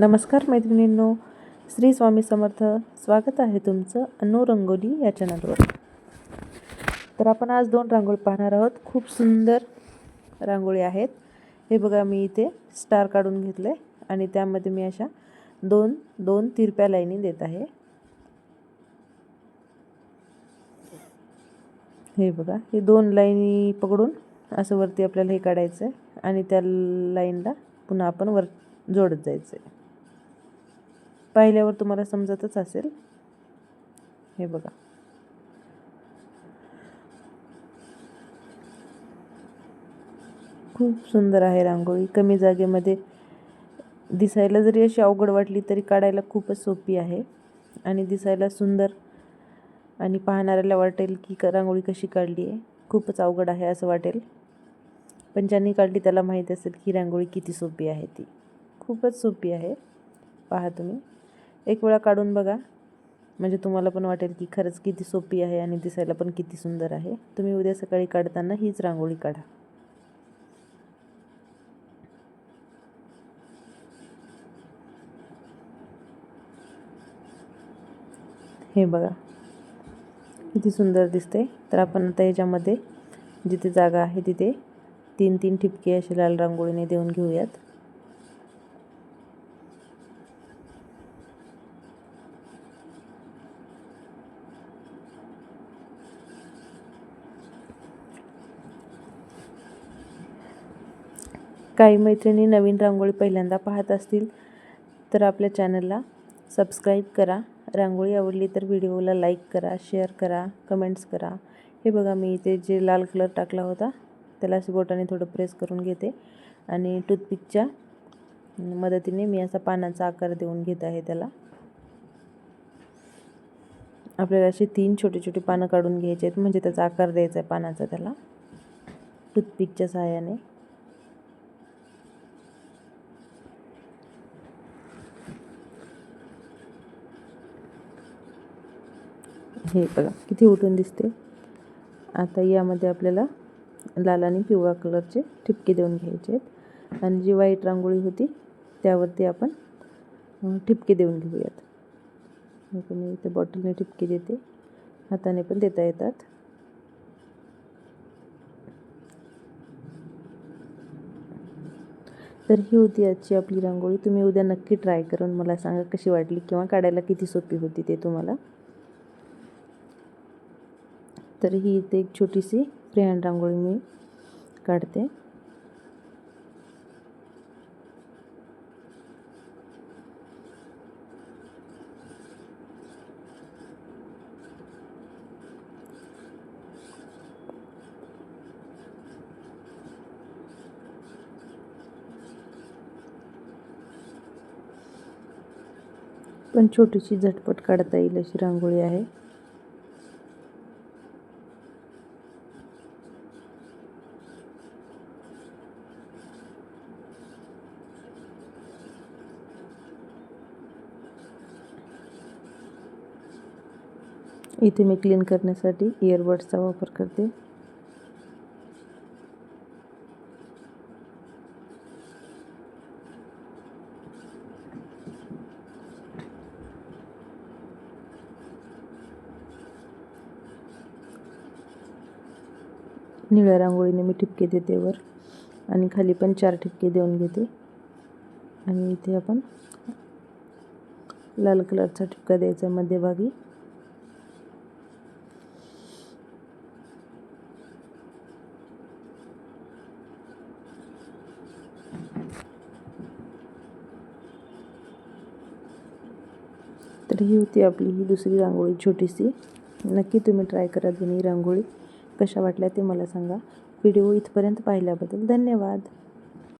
नमस्कार मैत्रिणींनो श्री स्वामी समर्थ. स्वागत आहे तुमचं अनु रंगोली या चॅनलवर तर आपण आज दोन रांगोळी पाहणार आहोत. खूप सुंदर रांगोळी आहेत. हे बघा मी इथे स्टार काढून घेतले आणि त्यामध्ये मी अशा दोन दोन तिरप्या लाईनी देत आहे. हे बघा हे दोन लाईनी पकडून असं वरती आपल्याला हे काढायचं आहे आणि त्या लाईनला पुन्हा आपण वर जोडत जायचं आहे पाहिल्यावर तुम्हाला समजतच असेल. हे बघा. खूप सुंदर आहे रांगोळी. कमी जागेमध्ये दिसायला जरी अशी अवघड वाटली तरी काढायला खूपच सोपी आहे. आणि दिसायला सुंदर आणि पाहणाऱ्याला वाटेल की क रांगोळी कशी काढली आहे. खूपच अवघड आहे असं वाटेल. पण ज्यांनी काढली त्याला माहीत असेल की रांगोळी किती सोपी आहे ती. खूपच सोपी आहे. पहा तुम्ही. एक वेळा काढून बघा. म्हणजे तुम्हाला पण वाटेल की खरंच किती सोपी आहे आणि दिसायला पण किती सुंदर आहे. तुम्ही उद्या सकाळी काढताना हीच रांगोळी काढा. हे बघा. किती सुंदर दिसते तर आपण आता याच्यामध्ये जिथे जागा आहे तिथे तीन तीन ठिपके असे लाल रांगोळीने देऊन घेऊयात. काही मैत्रिणी नवीन रांगोळी पहिल्यांदा पाहत असतील तर आपल्या चॅनलला सबस्क्राईब करा. रांगोळी आवडली तर व्हिडिओला लाईक करा शेअर करा कमेंट्स करा. हे बघा मी इथे जे लाल कलर टाकला होता त्याला बोटाने थोडं प्रेस करून घेते आणि टूथपिकच्या मदतीने मी असा पानाचा आकार देऊन घेत आहे त्याला. आपल्याला असे तीन छोटे छोटे पानं काढून घ्यायचे आहेत म्हणजे त्याचा आकार द्यायचा आहे पानाचा त्याला टूथपिकच्या सहाय्याने. हे बघा किती उठून दिसते. आता यामध्ये आपल्याला लाल आणि पिवळा कलरचे ठिपके देऊन घ्यायचे आहेत. आणि जी व्हाईट रांगोळी होती त्यावरती आपण ठिपके देऊन घेऊयात. मी इथे बॉटलने ठिपके देते. हाताने पण देता येतात. तर ही होती आजची आपली रांगोळी. तुम्ही उद्या नक्की ट्राय करून मला सांगा कशी वाटली किंवा काढायला किती सोपी होती ते तुम्हाला. तर ही इथे एक छोटीशी फ्रीहँड रांगोळी मी काढते. पण छोटीशी झटपट काढता येईल अशी रांगोळी आहे. इथे मी क्लीन करण्यासाठी इयरबड्सचा वापर करते. निळ्या रांगोळीने मी ठिपके देते वर आणि खाली पण चार ठिपके देऊन घेते. आणि इथे आपण लाल कलरचा ठिपका द्यायचा मध्यभागी. तर ही होती आपली ही दुसरी रांगोळी छोटीशी. नक्की तुम्ही ट्राय करा दोन्ही रांगोळी. कशा वाटल्या ते मला सांगा. व्हिडिओ इथपर्यंत पाहिल्याबद्दल धन्यवाद.